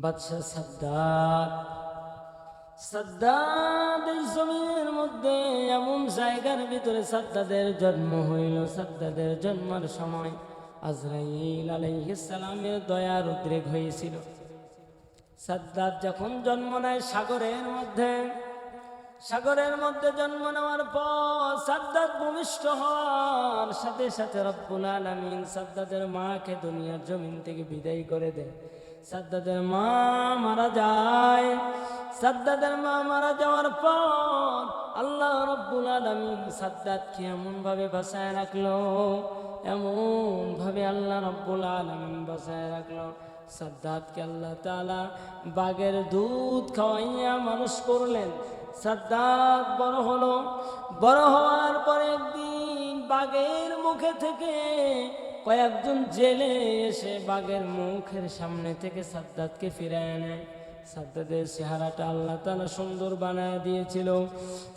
বাদশাহ সাদ্দাদ এই জমিনের মধ্যে এমন জায়গার ভিতরে সাদ্দাদের জন্ম হইল। সাদ্দাদের জন্মের সময় আজরাইল আলাইহিস সালামের দয়ার উদ্রেক হয়েছিল। সাদ্দাত যখন জন্ম নেয় সাগরের মধ্যে সাগরের মধ্যে জন্ম নেওয়ার পর সাদ্দাত ভূমিষ্ঠ হওয়ার সাথে সাথে রব্বুল আলামিন সাদ্দাতের মাকে দুনিয়ার জমিন থেকে বিদায় করে দেয় সাদ্দাতের মা মারা যায়। সাদ্দাতের মা মারা যাওয়ার পর আল্লাহ রব্বুল আলামিন সাদ্দাতকে বাসায় রাখল এমন ভাবে আল্লাহ রব্বুল আলামিন বাসায় রাখল। সাদ্দাতকে আল্লাহ তাআলা বাগের দুধ খাওয়াইয়া মানুষ করলেন। সাদ্দাত বড় হলো। বড় হওয়ার পরে একদিন বাঘের মুখে থেকে কয়েকজন জেলে এসে বাঘের মুখের সামনে থেকে সাদ্দাতকে ফিরায় নেয় সাদ্দাতের চেহারাটা আল্লাহ তালা সুন্দর বানায় দিয়েছিল।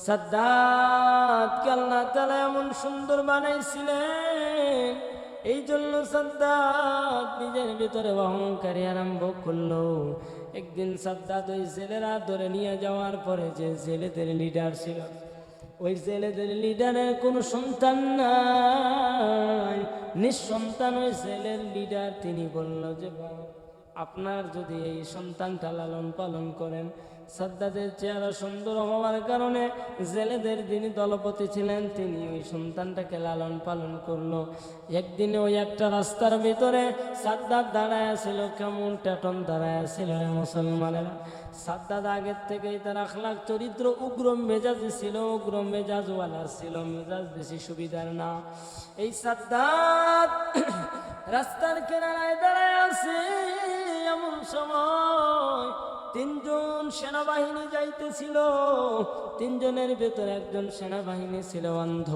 সাদ্দাতকে আল্লাহ তালা এমন সুন্দর বানাইছিলেন। এই জন্য সাদ্দাত নিজের ভিতরে অহংকারী আরম্ভ করল। একদিন সাদ্দাত ওই জেলেরা ধরে নিয়ে যাওয়ার পরে যে জেলেদের লিডার ছিল ওই জেলেদের লিডারের কোনো সন্তান নাই। নিঃসন্তান ওই জেলের লিডার তিনি বলল যে, আপনার যদি এই সন্তানটা লালন পালন করেন সাদ্দাদের চেহারা সুন্দর হওয়ার কারণে জেলেদের যিনি দলপতি ছিলেন, তিনি ওই সন্তানটাকে লালন পালন করল। একদিনে ওই একটা রাস্তার ভিতরে সাদ্দাত দাঁড়ায় ছিল কেমন টেটন দাঁড়ায় ছিল মুসলমানেরা। সাদ্দাত আগের থেকেই তার আখলাখ চরিত্র, উগ্র মেজাজ ছিল, উগ্র মেজাজওয়ালা ছিল, মেজাজ বেশি সুবিধার না। এই সাদ্দাদ রাস্তার কেনারায় দাঁড়ায় আছে, এমন সময় তিনজন সেনাবাহিনী যাইতেছিল। তিনজনের ভেতরে একজন সেনাবাহিনী ছিল অন্ধ।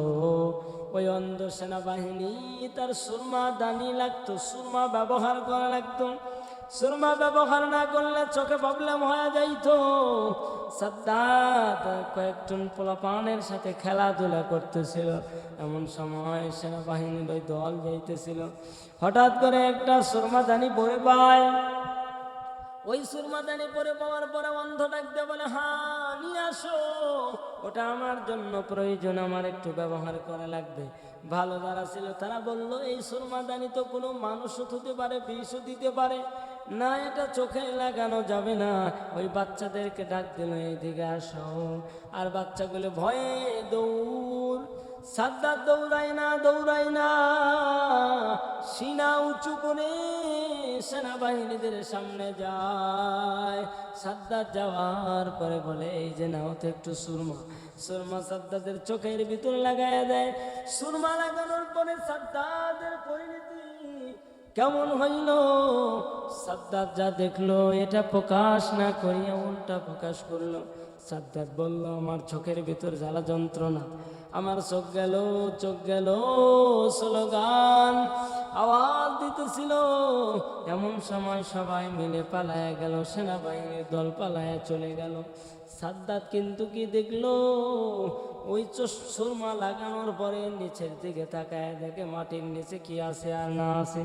ওই অন্ধ সেনাবাহিনী তার সুরমা দানি লাগতো, সুরমা ব্যবহার করা লাগতো। সুরমা ব্যবহার না করলে চোখে প্রবলেম হয়ে যাইতো। সাদ্দাত কয়েকজন পোলাপানের সাথে খেলাধুলা করতেছিল। এমন সময় সেনাবাহিনীর ওই দল যাইতেছিল। হঠাৎ করে একটা সুরমাদানি বয়ে পায়। ওই সুরমাদানি পরে পাওয়ার পরে অন্ধ ডাকতে বলে হ্যাঁ নিয়ে আসো। ওটা আমার জন্য প্রয়োজন, আমার একটু ব্যবহার করা লাগবে। ভালো যারা ছিল তারা বলল, এই সুরমাদানি তো কোনো মানুষও হতে পারে বিষও দিতে পারে। না, এটা চোখে লাগানো যাবে না। ওই বাচ্চাদেরকে ডাক দিল, এইদিকে আসো। আর বাচ্চাগুলো ভয়ে দৌড় সাদ্দাত দৌড়ায় না দৌড়ায় না। সিনা উঁচু করে সেনাবাহিনীদের সামনে যায়। সাদ্দাত যাওয়ার পরে বলে, এই যে নাও তো একটু সুরমা। সুরমা সাদ্দাতের চোখের ভিতর লাগায় দেয়। সুরমা লাগানোর পরে সাদ্দাদের পরিণতি কেমন হইল? সাদ্দাত যা দেখল, এটা প্রকাশ না করিয়া উল্টা প্রকাশ করল। সাদ্দাত বলল, আমার চোখের ভিতর জ্বালা যন্ত্রণা। আমার চোখ গেল চোখ গেল স্লোগান। আওয়াজ দিতেছিল। এমন সময় সবাই মিলে পালায় গেল, সেনাবাহিনীর দল পালায় চলে গেল। সাদ্দাত কিন্তু কি দেখল? ওই সুরমা লাগানোর পরে নিচের দিকে তাকায় দেখে মাটির নিচে কি আছে আর না আছে।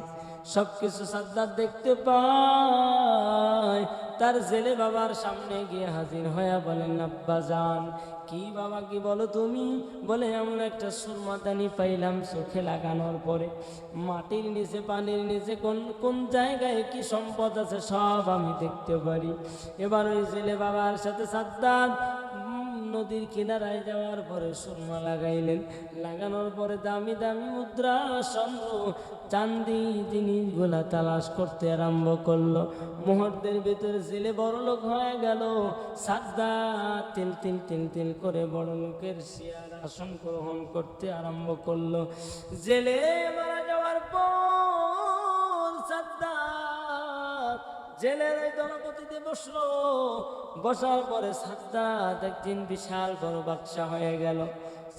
সব কিছু সাদ্দাত দেখতে পায়। তার জেলে বাবার সামনে গিয়ে হাজির হয়ে বলেন, আব্বা যান কি বাবা, কি বলো তুমি? বলে, এমন একটা সুরমাদানি পাইলাম চোখে লাগানোর পরে। মাটির নিচে, পানির নিচে কোন কোন জায়গায় কি সম্পদ আছে সব আমি দেখতে পারি। এবার ওই জেলে বাবার সাথে সাদ্দাত নদীর কিনারায় যাওয়ার পরে সুরমা লাগাইলেন। লাগানোর পরে দামি দামি মুদ্রা স্বর্ণ চান্দি জিনিসগুলা তালাশ করতে আরম্ভ করল। মুহূর্তের ভিতরে জেলে বড় লোক হয়ে গেল। সাদ্দা তিল তিল তিল তিল করে বড় লোকের শিয়ার আসন গ্রহণ করতে আরম্ভ করল। জেলে মারা যাওয়ার পর জেলের এই দলপতিতে বসল। বসার পরে সাদ্দাত একদিন বিশাল বড় বাদশা হয়ে গেল।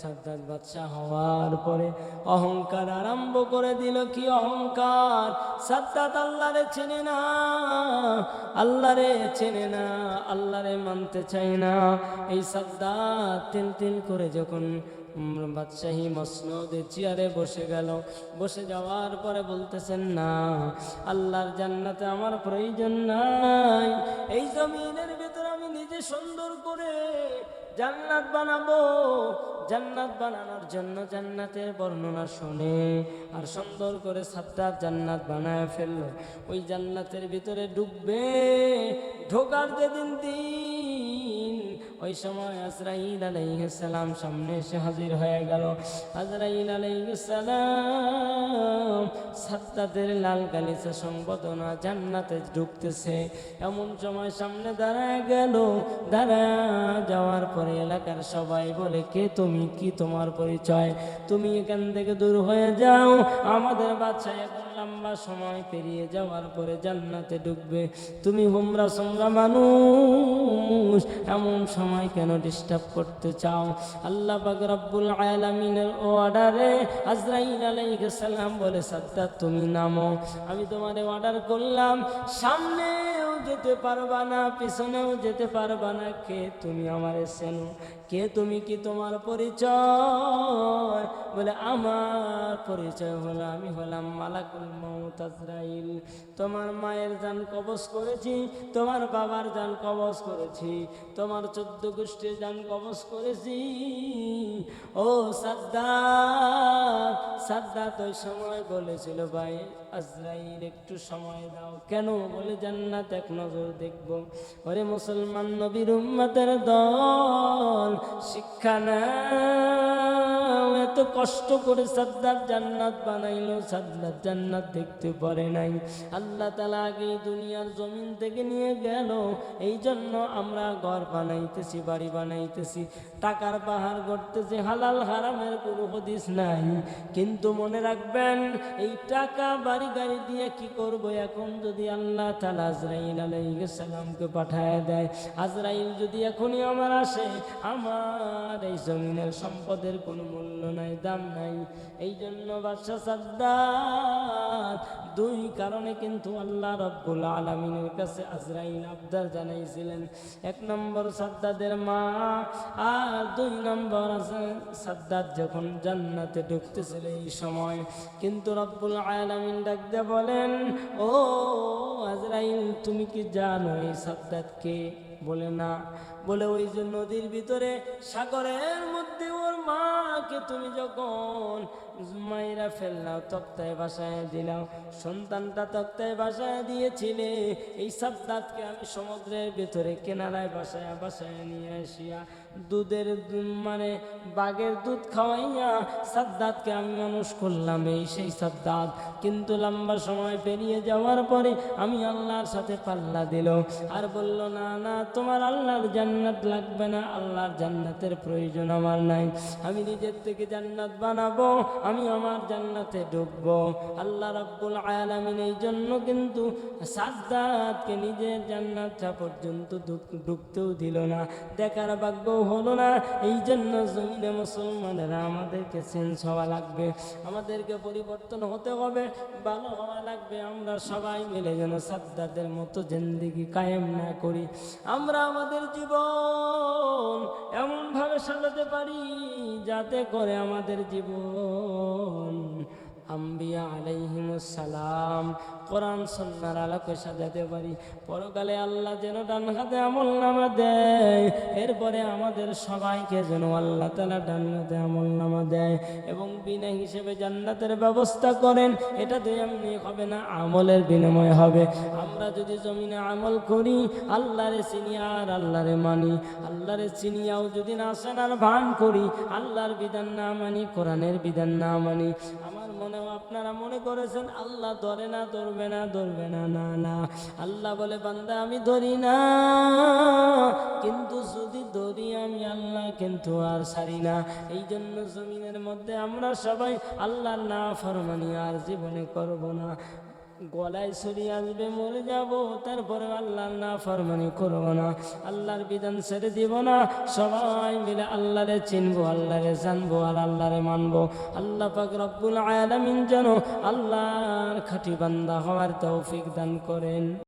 সাদ্দাত বাদশা হওয়ার পরে অহংকার আরম্ভ করে দিল। কি অহংকার? সাদ্দাত আল্লাহরে চেনে না। আল্লাহরে চেনে না। আল্লাহরে মানতে চায় না। এই সাদ্দাত তিল তিল করে যখন বাদশাহী মসনদে চেয়ারে বসে গেল। বসে যাওয়ার পরে বলতেছেন, না, আল্লাহর জান্নাতে আমার প্রয়োজন নাই। এই জমিনের ভিতরে আমি নিজে সুন্দর করে জান্নাত বানাবো। জান্নাত বানানোর জন্য জান্নাতের বর্ণনা শুনে আর সুন্দর করে সাতটা জান্নাত বানায় ফেলল। ওই জান্নাতের ভিতরে ডুববে, ঢোকার যেদিন দিন ওই সময় আজরাইল আলাইহিসসালাম সামনে এসে হাজির হয়ে গেল। আজরাইল আলাইহিসসালাম সাত্তাদের লাল গালিচা সংবদনা জান্নাতে ঢুকতেছে। এমন সময় সামনে দাঁড়ায় গেল। দাঁড়া যাওয়ার পরে এলাকার সবাই বলে, কে তুমি? কি তোমার পরিচয়? তুমি এখান থেকে দূর হয়ে যাও। আমাদের বাচ্চা এখন লম্বা সময় পেরিয়ে যাওয়ার পরে জান্নাতে ঢুকবে। তুমি হুমরা সোমরা মানুষ, এমন সময় কেন ডিস্টার্ব করতে চাও? আল্লাহ পাক রব্বুল আলামিনের অর্ডারে আজরাইল আলাইহিস সালাম বলে সাদ্দাত তুমি নামো। আমি তোমারে অর্ডার করলাম সামনেও যেতে পারবা না, পিছনেও যেতে পারবা না। কে তুমি আমার চেনো? কে তুমি কি তোমার পরিচয়? বলে, আমার পরিচয় হলো, আমি হলাম মালাকুল মৌত আজরাইল। তোমার মায়ের জান কবজ করেছি, তোমার বাবার জান কবজ করেছি, তোমার চোদ্দ গোষ্ঠীর জান কবজ করেছি। ও সাদ্দাত সাদ্দাত ওই সময় বলেছিল, ভাই, আজরাইল, একটু সময় দাও। কেন? বলে, জান্নাত এক নজর দেখব। ওরে মুসলমান নবীর উম্মতের দল, শিক্ষা নাও এত কষ্ট করে সাদ্দাত জান্নাত বানাইলো। সাদ্দাত জান্নাত দেখতে পারে নাই। আল্লাহ তালা আগে দুনিয়ার জমিন থেকে নিয়ে গেল। এই জন্য আমরা ঘর বানাইতেছি, বাড়ি বানাইতেছি। টাকার পাহাড় গড়তেছি, হালাল হারামের কোনো হদিস নাই। কিন্তু মনে রাখবেন, এই টাকা বাড়ি গাড়ি দিয়ে কি করব? এখন যদি আল্লাহ তালা আজরাইল আলাইসালামকে পাঠায় দেয়, আজরাইল যদি এখনই আমার আসে, আমার এই জমিনের সম্পদের কোনো মূল্য নাই, দাম নাই। এই জন্য বাদশা সাদ্দাত দুই কারণে কিন্তু আল্লাহ রব্বুল আলমিনের কাছে আজরাইল আবদার জানাইছিলেন। এক নম্বর সাদ্দাদের মা আর দুই নম্বর আছে যখন জান্নাতে ঢুকতেছিল এই সময়। কিন্তু রব্বুল আলমিন ডাকতে বলেন, ও আজরাইল, তুমি কি জানো এই সাদ্দাতকে বলে, না। বলে, ওই যে নদীর ভিতরে সাগরের মধ্যে ওর মাকে তুমি যখন মাইরা ফেললাও তক্তায় বাসায় দিলাও সন্তানটা তক্তায় বাসায় দিয়েছিলে, এই সাদ্দাতকে আমি সমুদ্রের ভেতরে কেনারায় বাসায় বাসায় নিয়ে আসিয়া দুধের মানে বাঘের দুধ খাওয়াইয়া সাদ্দাতকে আমি মানুষ করলাম, এই সেই সাদ্দাত। কিন্তু লম্বা সময় পেরিয়ে যাওয়ার পরে আমি আল্লাহর সাথে পাল্লা দিল আর বলল, না না, তোমার আল্লাহর জান্নাত লাগবে না, আল্লাহর জান্নাতের প্রয়োজন আমার নাই। আমি নিজের থেকে জান্নাত বানাবো, আমি আমার জান্নাতে ঢুকবো আল্লাহ রাব্বুল আলামিন এই জন্য কিন্তু সাদ্দাতকে নিজের জান্নাতটা পর্যন্ত ঢুক- ঢুকতেও দিল না। দেখার ভাগ্য হলো না। এই জন্য জমিনে মুসলমানেরা আমাদেরকে চেঞ্জ হওয়া লাগবে। আমাদেরকে পরিবর্তন হতে হবে, ভালো হওয়া লাগবে। আমরা সবাই মিলে যেন সাদ্দাতের মতো জিন্দিগি কায়েম না করি। আমরা আমাদের জীবন এমনভাবে সাজাতে পারি যাতে করে আমাদের জীবন আম্বিয়া আলাইহিমুসালাম কোরআন সন্ন্যার আলোকে সাজাতে পারি। পরকালে আল্লাহ যেন ডান হাতে আমল নামা দেয়। এরপরে আমাদের সবাইকে যেন আল্লাহ তালা ডান হাতে আমল নামা দেয় এবং বিনা হিসেবে জান্নাতের ব্যবস্থা করেন। এটা তো এমনি হবে না, আমলের বিনিময় হবে। আমরা যদি জমিনে আমল করি, আল্লাহরে চিনি আর আল্লাহরে মানি। আল্লাহরে চিনিয়াও যদি না শোনার ভান করি, আল্লাহর বিধান না মানি, কোরআনের বিধান না মানি। আমার আপনারা মনে করেছেন, আল্লাহ ধরে না, ধরবে না ধরবে না না না। আল্লাহ বলে, বান্দা, আমি ধরি না। কিন্তু যদি ধরি, আমি আল্লাহ কিন্তু আর সারি না। এই জন্য জমিনের মধ্যে আমরা সবাই আল্লাহর না ফরমানি আর জীবনে করব না। গলায় ছড়ি আসবে মরে যাব। তারপরে আল্লাহর না ফরমানি করব না। আল্লাহর বিধান ছেড়ে দিব না। সবাই মিলে আল্লাহরে চিনবো, আল্লাহরে জানব আর আল্লাহরে মানবো। আল্লাহ পাক রব্বুল আলামিন যেন আল্লাহর খাটি বান্দা হওয়ার তৌফিক দান করেন।